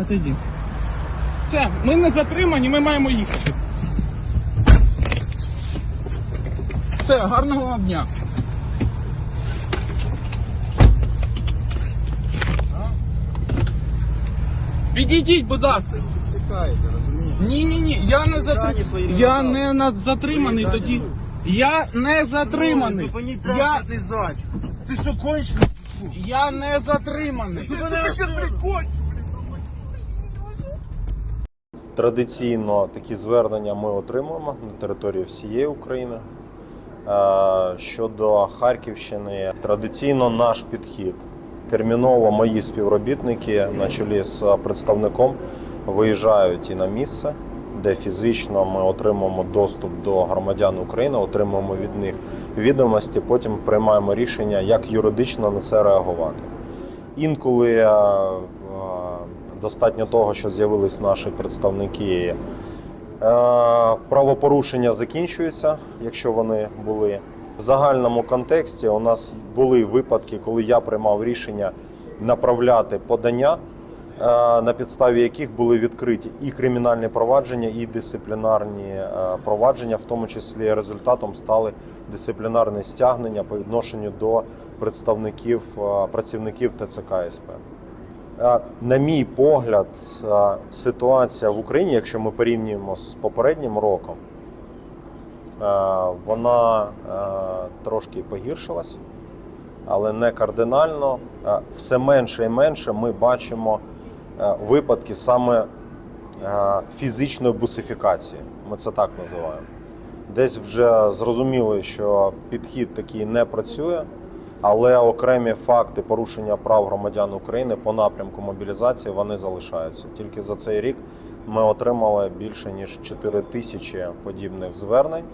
Отойди. Все, ми не затримані, ми маємо їхати. Все, гарного вам дня. Підійдіть, будь ласка. Розумієте? Ні, ні, ні, я не затриманий. Я не над- затриманий Свої тоді. дані. Я не затриманий. Зупиніть Я, транспортний засіб. Ти що кончений? я не затриманий. Ти прикончиш. Традиційно такі звернення ми отримуємо на території всієї України. Е, Щодо Харківщини, традиційно наш підхід. Терміново мої співробітники на чолі з представником виїжджають і на місце, де фізично ми отримуємо доступ до громадян України, отримуємо від них відомості, потім приймаємо рішення, як юридично на це реагувати. Інколи е, достатньо того, що з'явились наші представники. Е, Правопорушення закінчуються, якщо вони були. В загальному контексті у нас були випадки, коли я приймав рішення направляти подання, е, на підставі яких були відкриті і кримінальні провадження, і дисциплінарні е, провадження, в тому числі результатом стали дисциплінарні стягнення по відношенню до представників працівників ТЦК СП. Е, На мій погляд, е, ситуація в Україні, якщо ми порівнюємо з попереднім роком, е, вона трошки погіршилась, але не кардинально. Все менше і менше ми бачимо випадки саме фізичної бусифікації. Ми це так називаємо. Десь вже зрозуміли, що підхід такий не працює, але окремі факти порушення прав громадян України по напрямку мобілізації вони залишаються. Тільки за цей рік ми отримали більше ніж 4 тисячі подібних звернень.